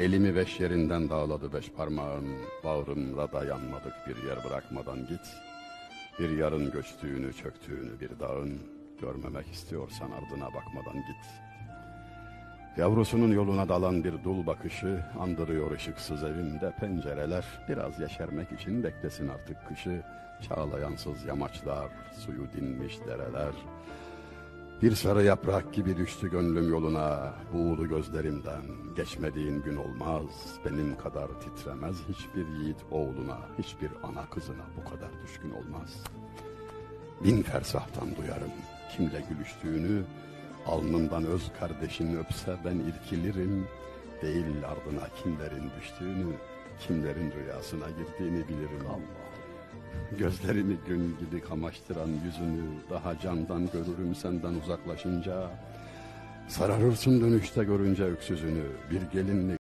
Elimi beş yerinden dağladı beş parmağın, bağrımda dayanmadık bir yer bırakmadan git. Bir yarın göçtüğünü, çöktüğünü bir dağın, görmemek istiyorsan ardına bakmadan git. Yavrusunun yoluna dalan bir dul bakışı, andırıyor ışıksız evimde pencereler, biraz yeşermek için beklesin artık kışı, çağlayansız yamaçlar, suyu dinmiş dereler, bir sarı yaprak gibi düştü gönlüm yoluna, buğulu gözlerimden. Geçmediğin gün olmaz, benim kadar titremez hiçbir yiğit oğluna, hiçbir ana kızına bu kadar düşkün olmaz. Bin fersahtan duyarım kimle gülüştüğünü, alnından öz kardeşini öpse ben irkilirim. Değil ardına kimlerin düştüğünü, kimlerin rüyasına girdiğini bilirim. Gözlerimi gün gibi kamaştıran yüzünü daha candan görürüm senden uzaklaşınca. Sararırsın dönüşte görünce öksüzünü bir gelinlik